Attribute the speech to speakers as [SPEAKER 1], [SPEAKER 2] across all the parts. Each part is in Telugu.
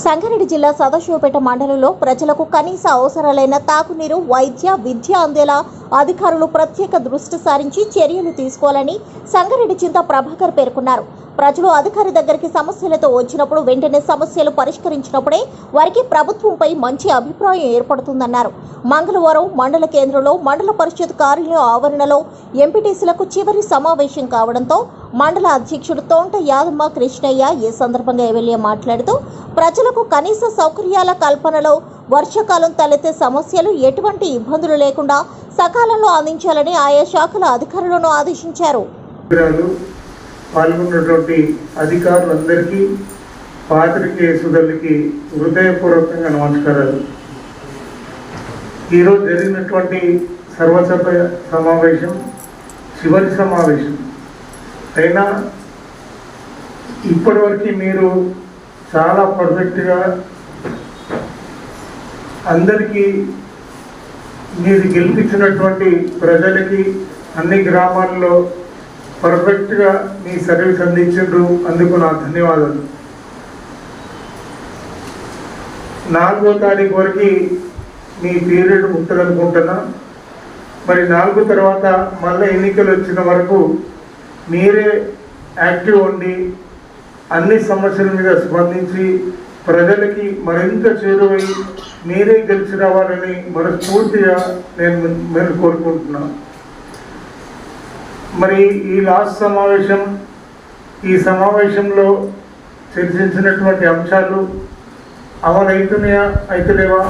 [SPEAKER 1] సంగారెడ్డి జిల్లా సదాశివపేట మండలంలో ప్రజలకు కనీస అవసరాలైన తాగునీరు వైద్య విద్య అందేలా అధికారులు ప్రత్యేక దృష్టి సారించి చర్యలు తీసుకోవాలని సంగారెడ్డి చింత ప్రభాకర్ పేర్కొన్నారు. ప్రజలు అధికారి దగ్గరికి సమస్యలతో వచ్చినప్పుడు వెంటనే సమస్యలు పరిష్కరించినప్పుడే వారికి ప్రభుత్వంపై మంచి అభిప్రాయం ఏర్పడుతుందన్నారు. మంగళవారం మండల కేంద్రంలో మండల పరిషత్ కార్యాలయ ఆవరణలో ఎంపీటీసీలకు చివరి సమావేశం కావడంతో మండల అధ్యక్షుడు తోంట యాదమ్మ కృష్ణయ్య ఈ సందర్భంగా ఎమ్మెల్యే మాట్లాడుతూ ప్రజలకు కనీస సౌకర్యాల కల్పనలో వర్షాకాలం తలెత్తే సమస్యలు ఎటువంటి ఇబ్బందులు లేకుండా సకాలంలో అందించాలని ఆయా శాఖల అధికారులను ఆదేశించారు.
[SPEAKER 2] పాల్గొన్నటువంటి అధికారులందరికీ పాత్రికేయ సుధులకి హృదయపూర్వకంగా నమస్కారాలు. ఈరోజు జరిగినటువంటి సర్వసభ సమావేశం చివరి సమావేశం. అయినా ఇప్పటివరకు మీరు చాలా పర్ఫెక్ట్గా అందరికీ మీరు గెలిపించినటువంటి ప్రజలకి అన్ని గ్రామాల్లో పర్ఫెక్ట్గా మీ సర్వీస్ అందించారు అందుకు నా ధన్యవాదాలు. నాలుగో తారీఖు వరకు మీ పీరియడ్ ఉంటుందనుకుంటున్నా. మరి నాలుగు తర్వాత మళ్ళీ ఎన్నికలు వచ్చిన వరకు మీరే యాక్టివ్ ఉండి అన్ని సమస్యల మీద స్పందించి ప్రజలకి మరింత చేరువై మీరే గెలిచి రావాలని మనస్ఫూర్తిగా నేను మేము కోరుకుంటున్నాను మరి ఈ లాస్ట్ సమావేశం ఈ సమావేశంలో చర్చించినటువంటి అంశాలు అమలవుతున్నాయా అయితలేవా?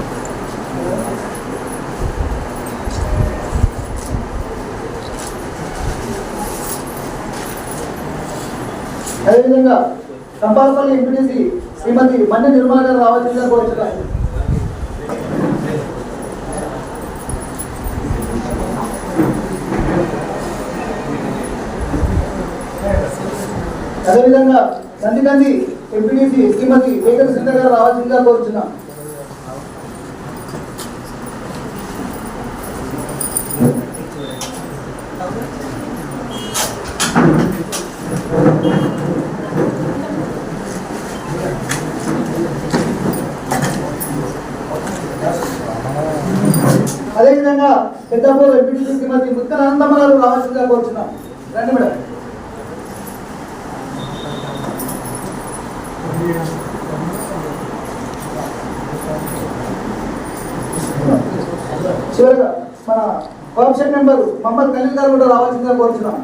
[SPEAKER 3] అదేవిధంగా కంపాలపల్లి ఎంపీటీసీ శ్రీమతి మన్య నిర్మాణ గారు అదేవిధంగా నందికంది ఎంపీడీసీ శ్రీమతి వేగల సింధ గారు రావాల్సిందిగా కోరుచున్నాం. అదేవిధంగా పెద్దపూర్ ఎంపీడీసీ శ్రీమతి ముత్తన అనంతమ్మ గారు రావాల్సిందిగా కోరుచున్నాం. రండి మేడం. చివరిగా మన కోఆప్షన్ మెంబర్ మహమ్మద్ ఖలీల్ గారు కూడా రావాల్సిందిగా కోరుచున్నాం.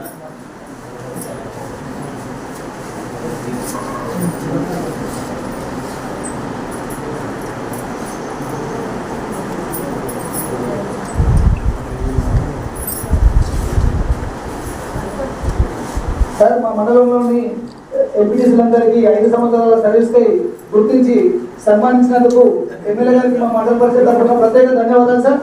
[SPEAKER 3] సార్ మా మండలంలోని ఎంపీటీసీలందరికీ ఐదు సంవత్సరాల సర్వీస్కై గుర్తించి సన్మానించినందుకు ఎమ్మెల్యే గారికి మా మండల పరిషత్ తరఫున ప్రత్యేక ధన్యవాదాలు సార్